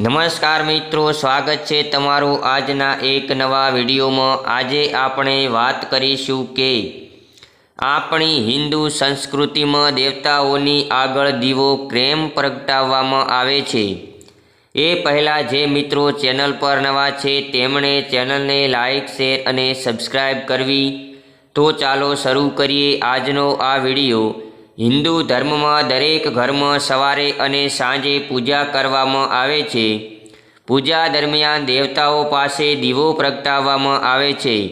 નમસ્કાર મિત્રો, સ્વાગત છે તમારું આજના એક નવા વિડીયોમાં. આજે આપણે વાત કરીશું કે આપણી હિન્દુ સંસ્કૃતિમાં દેવતાઓની આગળ દીવો કેમ પ્રગટાવવામાં આવે છે. એ પહેલાં જે મિત્રો ચેનલ પર નવા છે, તેમણે ચેનલને લાઇક શેર અને સબસ્ક્રાઈબ કરવી. તો ચાલો શરૂ કરીએ આજનો આ વીડિયો. હિન્દુ ધર્મમાં દરેક ઘરમાં સવારે અને સાંજે પૂજા કરવામાં આવે છે. પૂજા દરમિયાન દેવતાઓ પાસે દીવો પ્રગટાવવામાં આવે છે.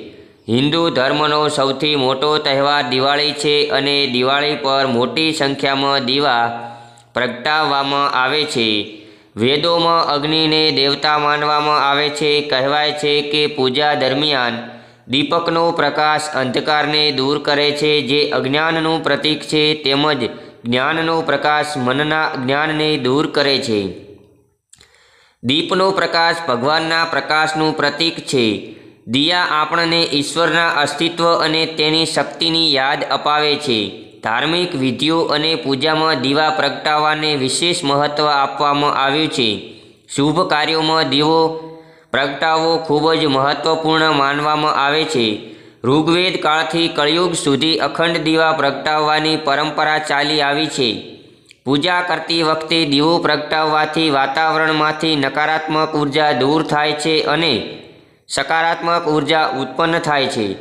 હિન્દુ ધર્મનો સૌથી મોટો તહેવાર દિવાળી છે અને દિવાળી પર મોટી સંખ્યામાં દીવા પ્રગટાવવામાં આવે છે. વેદોમાં અગ્નિને દેવતા માનવામાં આવે છે. કહેવાય છે કે પૂજા દરમિયાન દીપકનો પ્રકાશ અંધકારને દૂર કરે છે, જે અજ્ઞાનનું પ્રતીક છે, તેમજ જ્ઞાનનો પ્રકાશ મનના જ્ઞાનને દૂર કરે છે. દીપનો પ્રકાશ ભગવાનના પ્રકાશનું પ્રતીક છે. દિયા આપણને ઈશ્વરના અસ્તિત્વ અને તેની શક્તિની યાદ અપાવે છે. ધાર્મિક વિધિઓ અને પૂજામાં દીવા પ્રગટાવવાને વિશેષ મહત્ત્વ આપવામાં આવ્યું છે. શુભ કાર્યોમાં દીવો પ્રગટાવવો ખૂબ જ મહત્વપૂર્ણ માનવામાં આવે છે. ઋગ્વેદ કાળથી કળિયુગ સુધી અખંડ દીવા પ્રગટાવવાની પરંપરા ચાલી આવી છે. પૂજા કરતી વખતે દીવો પ્રગટાવવાથી વાતાવરણમાંથી નકારાત્મક ઊર્જા દૂર થાય છે અને સકારાત્મક ઊર્જા ઉત્પન્ન થાય છે.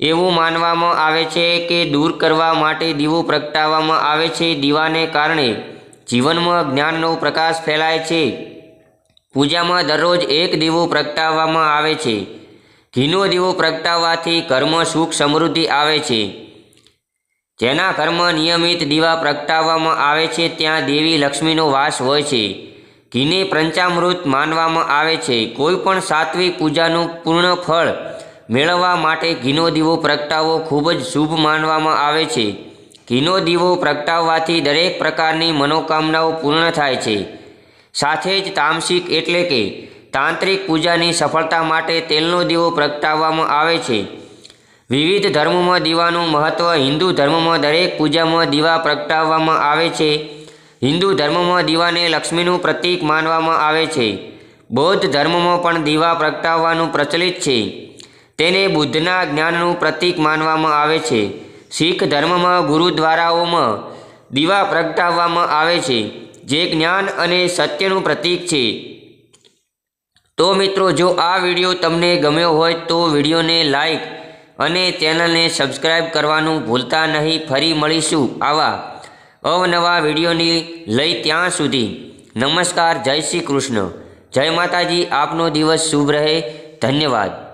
એવું માનવામાં આવે છે કે દૂર કરવા માટે દીવો પ્રગટાવવામાં આવે છે. દીવાને કારણે જીવનમાં જ્ઞાનનો પ્રકાશ ફેલાય છે. પૂજામાં દરરોજ એક દીવો પ્રગટાવવામાં આવે છે. ઘીનો દીવો પ્રગટાવવાથી ઘરમાં સુખ, સમૃદ્ધિ આવે છે. જેના ઘરમાં નિયમિત દીવા પ્રગટાવવામાં આવે છે, ત્યાં દેવી લક્ષ્મીનો વાસ હોય છે. ઘીને પંચામૃત માનવામાં આવે છે. કોઈ પણ સાત્વિક પૂજાનું પૂર્ણ ફળ મેળવવા માટે ઘીનો દીવો પ્રગટાવવો ખૂબ જ શુભ માનવામાં આવે છે. ઘીનો દીવો પ્રગટાવવાથી દરેક પ્રકારની મનોકામનાઓ પૂર્ણ થાય છે. સાથે જ તામસિક એટલે કે તાંત્રિક પૂજાની સફળતા માટે તેલનો દીવો પ્રગટાવવામાં આવે છે. વિવિધ ધર્મોમાં દીવાનું મહત્ત્વ હિન્દુ ધર્મમાં દરેક પૂજામાં દીવા પ્રગટાવવામાં આવે છે. હિન્દુ ધર્મમાં દીવાને લક્ષ્મીનું પ્રતીક માનવામાં આવે છે. બૌદ્ધ ધર્મમાં પણ દીવા પ્રગટાવવાનું પ્રચલિત છે. તેને બુદ્ધના જ્ઞાનનું પ્રતીક માનવામાં આવે છે. શીખ ધર્મમાં ગુરુદ્વારાઓમાં દીવા પ્રગટાવવામાં આવે છે. જે જ્ઞાન અને સત્યનું પ્રતીક છે. તો મિત્રો, જો આ વીડિયો તમને ગમ્યો હોય તો વિડીયોને લાઈક અને ચેનલને સબસ્ક્રાઈબ કરવાનું ભૂલતા નહીં. ફરી મળીશું આવા અવનવા વિડીયોની લઈ ત્યાં સુધી. નમસ્કાર, જય શ્રી કૃષ્ણ. જય માતાજી, આપનો દિવસ શુભ રહે. ધન્યવાદ.